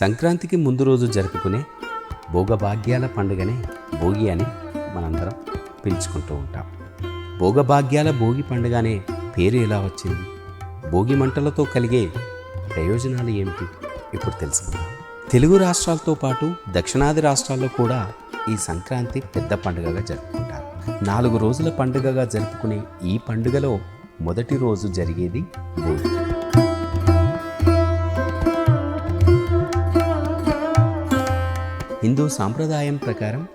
సంక్రాంతికి ముందు రోజు జరుపుకునే భోగభాగ్యాల పండుగనే భోగి అని మనందరం పిలుచుకుంటూ ఉంటాం. భోగభాగ్యాల భోగి పండుగ అనే పేరు ఎలా వచ్చింది? భోగి మంటలతో కలిగే ప్రయోజనాలు ఏమిటి? ఇప్పుడు తెలుసుకుందాం. తెలుగు రాష్ట్రాలతో పాటు దక్షిణాది రాష్ట్రాల్లో కూడా ఈ సంక్రాంతి పెద్ద పండుగగా జరుపుకుంటారు. నాలుగు రోజుల పండుగగా జరుపుకునే ఈ పండుగలో మొదటి రోజు జరిగేది భోగి. హిందూ సాంప్రదాయం ప్రకారం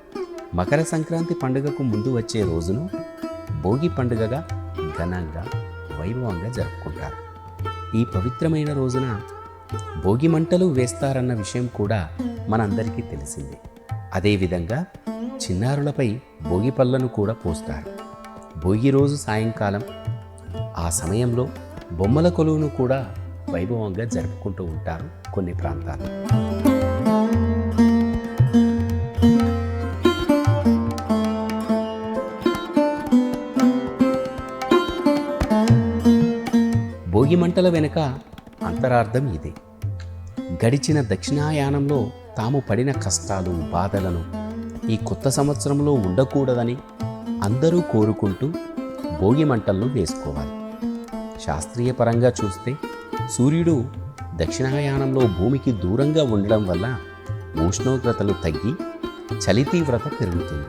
మకర సంక్రాంతి పండుగకు ముందు వచ్చే రోజును భోగి పండుగగా ఘనంగా వైభవంగా జరుపుకుంటారు. ఈ పవిత్రమైన రోజున భోగి మంటలు వేస్తారన్న విషయం కూడా మనందరికీ తెలిసిందే. అదేవిధంగా చిన్నారులపై భోగి పళ్ళను కూడా పోస్తారు. భోగి రోజు సాయంకాలం ఆ సమయంలో బొమ్మల కొలువును కూడా వైభవంగా జరుపుకుంటూ ఉంటారు కొన్ని ప్రాంతాలు భోగి మంటల వెనుక అంతరార్థం ఇదే. గడిచిన దక్షిణాయానంలో తాము పడిన కష్టాలు బాధలను ఈ కొత్త సంవత్సరంలో ఉండకూడదని అందరూ కోరుకుంటూ భోగి మంటలను వేసుకోవాలి. శాస్త్రీయ పరంగా చూస్తే సూర్యుడు దక్షిణాయానంలో భూమికి దూరంగా ఉండడం వల్ల ఉష్ణోగ్రతలు తగ్గి చలి తీవ్రత పెరుగుతుంది.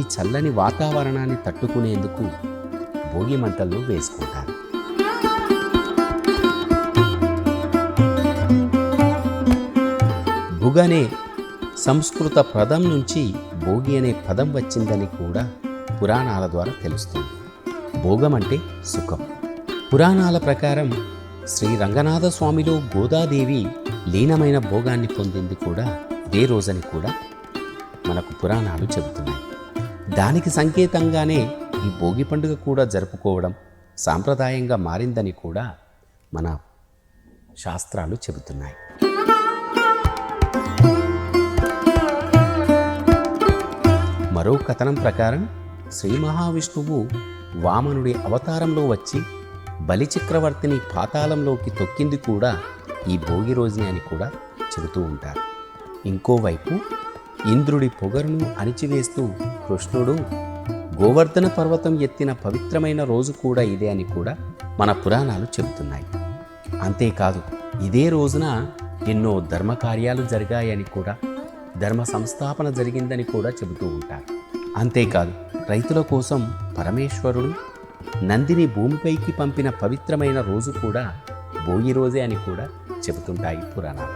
ఈ చల్లని వాతావరణాన్ని తట్టుకునేందుకు భోగి మంటలను వేసుకుంటారు. భుగనే సంస్కృత పదం నుంచి భోగి అనే పదం వచ్చిందని కూడా పురాణాల ద్వారా తెలుస్తుంది. భోగం అంటే సుఖం. పురాణాల ప్రకారం శ్రీ రంగనాథ స్వామిలో గోదాదేవి లీనమైన భోగాన్ని పొందింది కూడా ఇదే రోజని కూడా మనకు పురాణాలు చెబుతున్నాయి. దానికి సంకేతంగానే ఈ భోగి పండుగ కూడా జరుపుకోవడం సాంప్రదాయంగా మారిందని కూడా మన శాస్త్రాలు చెబుతున్నాయి. కథనం ప్రకారం శ్రీ మహావిష్ణువు వామనుడి అవతారంలో వచ్చి బలిచక్రవర్తిని పాతాళంలోకి తొక్కింది కూడా ఈ భోగి రోజునే అని కూడా చెబుతూ ఉంటారు. ఇంకోవైపు ఇంద్రుడి పొగరును అణిచివేస్తూ కృష్ణుడు గోవర్ధన పర్వతం ఎత్తిన పవిత్రమైన రోజు కూడా ఇదే అని కూడా మన పురాణాలు చెబుతున్నాయి. అంతేకాదు ఇదే రోజున ఎన్నో ధర్మకార్యాలు జరిగాయని కూడా ధర్మ సంస్థాపన జరిగిందని కూడా చెబుతూ ఉంటారు. అంతేకాదు రైతుల కోసం పరమేశ్వరుడు నందిని భూమిపైకి పంపిన పవిత్రమైన రోజు కూడా భోగి రోజే అని కూడా చెబుతుంటాయి పురాణాలు.